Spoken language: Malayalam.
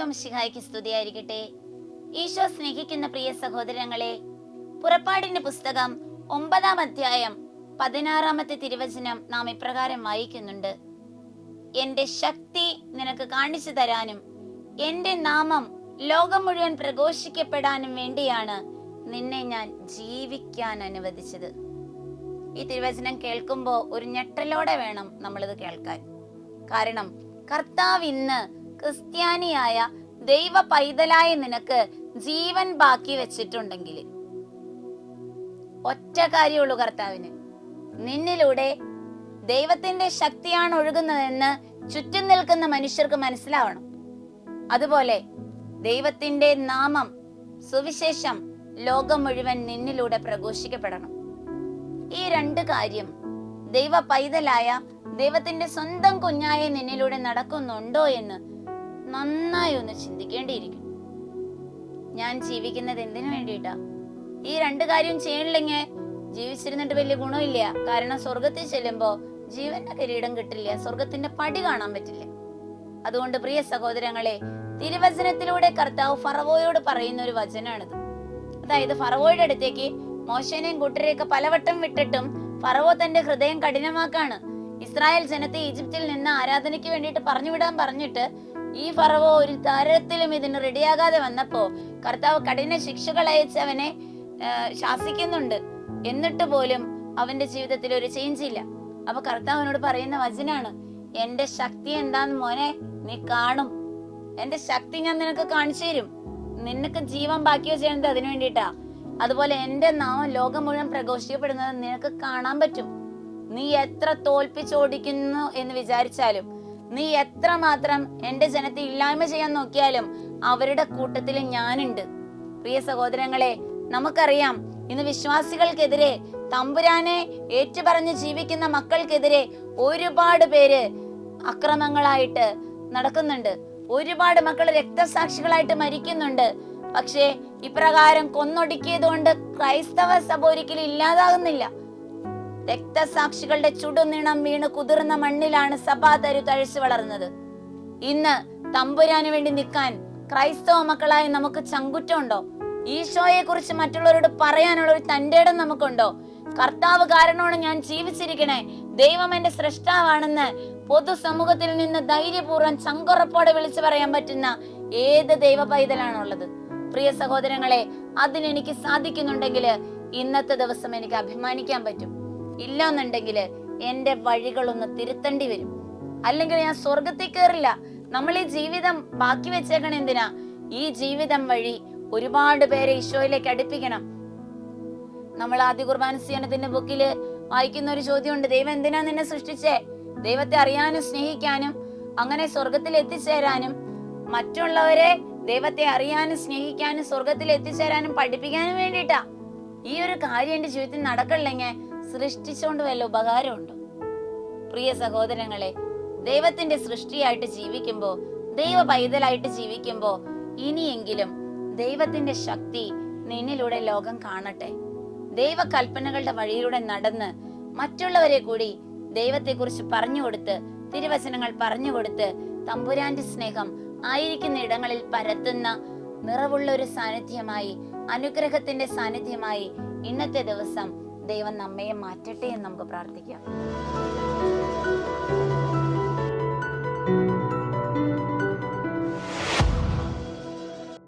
ഈശോ മിശിഹായ്ക്ക് സ്തുതിയായിരിക്കട്ടെ ഈശോ സ്നേഹിക്കുന്ന പ്രിയ സഹോദരങ്ങളെ പുറപ്പാടിന്റെ പുസ്തകം ഒമ്പതാം അധ്യായം പതിനാറാമത്തെ തിരുവചനം നാം ഇപ്രകാരം വായിക്കുന്നുണ്ട്. എന്റെ ശക്തി നിനക്ക് കാണിച്ചു തരാനും എന്റെ നാമം ലോകം മുഴുവൻ പ്രഘോഷിക്കപ്പെടാനും വേണ്ടിയാണ് നിന്നെ ഞാൻ ജീവിക്കാൻ അനുവദിച്ചത്. ഈ തിരുവചനം കേൾക്കുമ്പോൾ ഒരു ഞെട്ടലോടെ വേണം നമ്മളിത് കേൾക്കാൻ. കാരണം കർത്താവ് ഇന്ന് ക്രിസ്ത്യാനിയായ ദൈവ പൈതലായ നിനക്ക് ജീവൻ ബാക്കി വെച്ചിട്ടുണ്ടെങ്കിൽ. ഒറ്റ കാര്യമുള്ളൂ കർത്താവിന്. നിന്നിലൂടെ ദൈവത്തിന്റെ ശക്തിയാണ് ഒഴുകുന്നതെന്ന് ചുറ്റും നിൽക്കുന്ന മനുഷ്യർക്ക് മനസ്സിലാവണം. അതുപോലെ ദൈവത്തിന്റെ നാമം സുവിശേഷം ലോകം മുഴുവൻ നിന്നിലൂടെ പ്രഘോഷിക്കപ്പെടണം. ഈ രണ്ട് കാര്യം ദൈവ പൈതലായ ദൈവത്തിന്റെ സ്വന്തം കുഞ്ഞായ നിന്നിലൂടെ നടക്കുന്നുണ്ടോ എന്ന് നന്നായി ഒന്ന് ചിന്തിക്കേണ്ടിയിരിക്കും ഞാൻ ജീവിക്കുന്നത് എന്തിനു വേണ്ടിയിട്ടാ? ഈ രണ്ട് കാര്യം ചെയ്യണില്ലെങ്കിൽ ജീവിച്ചിരുന്നിട്ട് വലിയ ഗുണമില്ല. കാരണം സ്വർഗത്തിൽ ചെല്ലുമ്പോ ജീവന്റെ കിരീടം കിട്ടില്ല. സ്വർഗത്തിന്റെ പടി കാണാൻ പറ്റില്ല. അതുകൊണ്ട് പ്രിയ സഹോദരങ്ങളെ തിരുവചനത്തിലൂടെ കർത്താവ് ഫറവോയോട് പറയുന്ന ഒരു വചനാണിത്. അതായത് ഫറവോയുടെ അടുത്തേക്ക് മോശനെയും കൂട്ടരെയൊക്കെ പലവട്ടം വിട്ടിട്ടും ഫറവോ തന്റെ ഹൃദയം കഠിനമാക്കാണ്. ഇസ്രായേൽ ജനത്തെ ഈജിപ്തിൽ നിന്ന് ആരാധനയ്ക്ക് വേണ്ടിയിട്ട് പറഞ്ഞുവിടാൻ പറഞ്ഞിട്ട് ഈ ഫറവോ ഒരു തരത്തിലും ഇതിന് റെഡിയാകാതെ വന്നപ്പോ കർത്താവ് കഠിന ശിക്ഷകൾ അയച്ച് അവനെ ശാസിക്കുന്നുണ്ട്. എന്നിട്ട് പോലും അവന്റെ ജീവിതത്തിൽ ഒരു ചേഞ്ച് ഇല്ല. അപ്പൊ കർത്താവിനോട് പറയുന്ന വചനാണ് എന്റെ ശക്തി എന്താന്ന് മോനെ നീ കാണും. എന്റെ ശക്തി ഞാൻ നിനക്ക് കാണിച്ചു തരും. നിനക്ക് ജീവൻ ബാക്കി വെച്ചത് അതിനു വേണ്ടിയിട്ടാ. അതുപോലെ എന്റെ നാമം ലോകം മുഴുവൻ പ്രഘോഷിക്കപ്പെടുന്നത് നിനക്ക് കാണാൻ പറ്റും. നീ എത്ര തോൽപ്പിച്ചോടിക്കുന്നു എന്ന് വിചാരിച്ചാലും നീ എത്ര മാത്രം എന്റെ ജനത്തെ ഇല്ലായ്മ ചെയ്യാൻ നോക്കിയാലും അവരുടെ കൂട്ടത്തിൽ ഞാനുണ്ട്. പ്രിയ സഹോദരങ്ങളെ നമുക്കറിയാം ഇന്ന് വിശ്വാസികൾക്കെതിരെ തമ്പുരാനെ ഏറ്റുപറഞ്ഞ് ജീവിക്കുന്ന മക്കൾക്കെതിരെ ഒരുപാട് പേര് അക്രമങ്ങളായിട്ട് നടക്കുന്നുണ്ട്. ഒരുപാട് മക്കൾ രക്തസാക്ഷികളായിട്ട് മരിക്കുന്നുണ്ട്. പക്ഷേ ഇപ്രകാരം കൊന്നൊടുക്കിയത് കൊണ്ട് ക്രൈസ്തവ സഭ ഒരിക്കലും ഇല്ലാതാകുന്നില്ല. രക്തസാക്ഷികളുടെ ചുടുനിണം വീണ് കുതിർന്ന മണ്ണിലാണ് സഭാതരു തഴച്ചു വളർന്നത്. ഇന്ന് തമ്പുരാന് വേണ്ടി നിൽക്കാൻ ക്രൈസ്തവ മക്കളായി നമുക്ക് ചങ്കുറ്റമുണ്ടോ? ഈശോയെ കുറിച്ച് മറ്റുള്ളവരോട് പറയാനുള്ള ഒരു തന്റെ ഇടം നമുക്കുണ്ടോ? കർത്താവ് കാരണമാണ് ഞാൻ ജീവിച്ചിരിക്കണേ. ദൈവം എന്റെ സൃഷ്ടാവാണെന്ന് പൊതുസമൂഹത്തിൽ നിന്ന് ധൈര്യപൂർവം ചങ്കുറപ്പോടെ വിളിച്ചു പറയാൻ പറ്റുന്ന ഏത് ദൈവ പൈതലാണുള്ളത് പ്രിയ സഹോദരങ്ങളെ അതിനെനിക്ക് സാധിക്കുന്നുണ്ടെങ്കിൽ ഇന്നത്തെ ദിവസം എനിക്ക് അഭിമാനിക്കാൻ പറ്റും. ഇല്ലാന്നുണ്ടെങ്കിൽ എന്റെ വഴികളൊന്ന് തിരുത്തേണ്ടി വരും. അല്ലെങ്കിൽ ഞാൻ സ്വർഗത്തിൽ കയറില്ല നമ്മൾ ഈ ജീവിതം ബാക്കി വെച്ചേക്കണം എന്തിനാ? ഈ ജീവിതം വഴി ഒരുപാട് പേരെ ഈശോയിലേക്ക് അടുപ്പിക്കണം. നമ്മൾ ആദ്യ കുർബാന സീനത്തിന്റെ ബുക്കിൽ വായിക്കുന്ന ഒരു ചോദ്യമുണ്ട്. ദൈവം എന്തിനാ നിന്നെ സൃഷ്ടിച്ചേ? ദൈവത്തെ അറിയാനും സ്നേഹിക്കാനും അങ്ങനെ സ്വർഗത്തിൽ എത്തിച്ചേരാനും മറ്റുള്ളവരെ ദൈവത്തെ അറിയാനും സ്നേഹിക്കാനും സ്വർഗത്തിൽ എത്തിച്ചേരാനും പഠിപ്പിക്കാനും വേണ്ടിയിട്ടാ. ഈ ഒരു കാര്യം എന്റെ ജീവിതത്തിൽ നടക്കണില്ലെങ്കിൽ സൃഷ്ടിച്ചുകൊണ്ട് വല്ല ഉപകാരമുണ്ടോ. പ്രിയ സഹോദരങ്ങളെ ദൈവത്തിന്റെ സൃഷ്ടിയായിട്ട് ജീവിക്കുമ്പോ ദൈവ പൈതലായിട്ട് ജീവിക്കുമ്പോ ഇനിയെങ്കിലും ദൈവത്തിന്റെ ശക്തി നിന്നിലൂടെ ലോകം കാണട്ടെ. ദൈവ കൽപ്പനകളുടെ വഴിയിലൂടെ നടന്ന് മറ്റുള്ളവരെ കൂടി ദൈവത്തെക്കുറിച്ച് പറഞ്ഞു കൊടുത്ത് തിരുവചനങ്ങൾ പറഞ്ഞു കൊടുത്ത് തമ്പുരാന്റെ സ്നേഹം ആയിരിക്കുന്ന ഇടങ്ങളിൽ പരത്തുന്ന നിറവുള്ള ഒരു സാന്നിധ്യമായി അനുഗ്രഹത്തിന്റെ സാന്നിധ്യമായി ഇന്നത്തെ ദിവസം ദൈവം നമ്മയെ മാറ്റട്ടെ എന്ന് നമുക്ക് പ്രാർത്ഥിക്കാം.